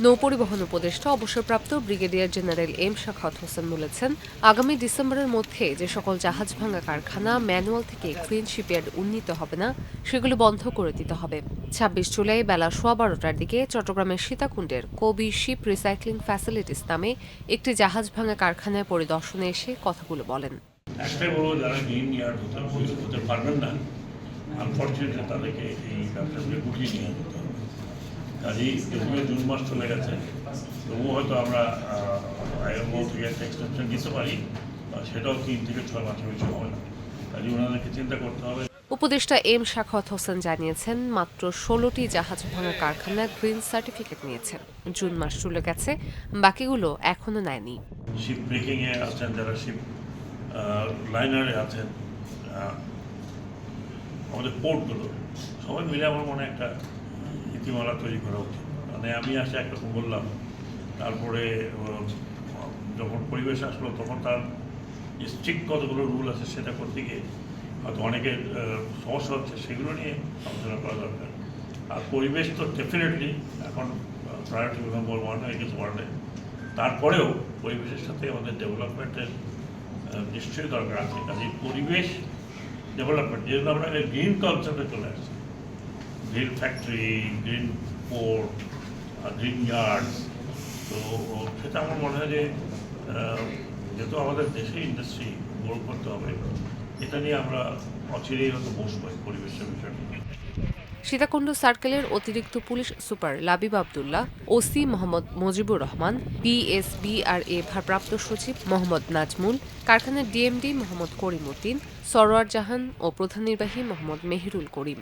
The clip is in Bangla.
নৌপরিবহন উপদেষ্টা, অবসরপ্রাপ্ত ব্রিগেডিয়ার জেনারেল এম শাখাত হোসেন বলেছেন, আগামী ডিসেম্বরের মধ্যে যে সকল জাহাজ ভাঙা কারখানা ম্যানুয়াল থেকে গ্রিন শিপইয়ার্ড উন্নীত হবে না, সেগুলো বন্ধ করে দিতে হবে। ছাব্বিশ জুলাই বেলা সোয়া বারোটার দিকে চট্টগ্রামের সীতাকুণ্ডের কবি শিপ রিসাইক্লিং ফ্যাসিলিটিস নামে একটি জাহাজ ভাঙা কারখানায় পরিদর্শনে এসে কথাগুলো বলেন। একটাই বলব, যারা গ্রিন ইয়ার্ড হতে পারবেন না আনফর্চুনেটলি তাদেরকে এই গুটিয়ে নিয়ে কাজেই জুন মাস চলে গেছে। তবুও হয়তো আমরা আইএমও থেকে একটা এক্সটেনশন দিতে পারি সেটাও তিন থেকে ছয় মাসের বেশি হবে না। কাজে ওনাদেরকে চিন্তা করতে হবে। উপদেষ্টা এম শাখাত হোসেন জানিয়েছেন মাত্র ষোলোটি জাহাজ ভাঙা কারখানা গ্রিন সার্টিফিকেট নিয়েছে। জুন মাস চলে গেছে বাকিগুলো এখনও নেয়নি। শিপ ব্রেকিংয়ে আছেন যারা শিপ লাইনারে আছেন আমাদের পোর্টগুলো সবাই মিলে আমার মনে একটা নীতিমালা তৈরি করা উচিত। মানে আমি আসে একরকম বললাম, তারপরে যখন পরিবেশ আসলো তখন তার স্ট্রিক্ট কতগুলো রুল আছে সেটা করতে গিয়ে হয়তো অনেকের সমস্যা হচ্ছে, সেগুলো নিয়ে আলোচনা করা দরকার। আর পরিবেশ তো ডেফিনেটলি এখন প্রায়োরিটি নম্বর ওয়ান হয়ে গেছে ওয়ার্ল্ডে তারপরেও পরিবেশের সাথে আমাদের ডেভেলপমেন্টের নিশ্চয়ই দরকার আছে। কাজে পরিবেশ ডেভেলপমেন্ট যেহেতু আমরা গ্রিন কনসেপ্টে চলে আসছি। Green factory green port green yard তো সেটা আমার মনে হয় যে যেহেতু আমাদের দেশে ইন্ডাস্ট্রি গ্রো করতে হবে, এটা নিয়ে আমরা অচিরেই হয়তো বসবো পরিবেশের বিষয়টা সীতাকুণ্ড সার্কেলের অতিরিক্ত police super Labib Abdullah, OC Mohammad Mojibur Rahman BSBRA ভারপ্রাপ্ত সচিব মোহাম্মদ নাজমুল, কারখানার ডিএমডি মোহাম্মদ করিম উদ্দিন, সরোয়ার জাহান ও প্রধান নির্বাহী মোহাম্মদ মেহিরুল করিম।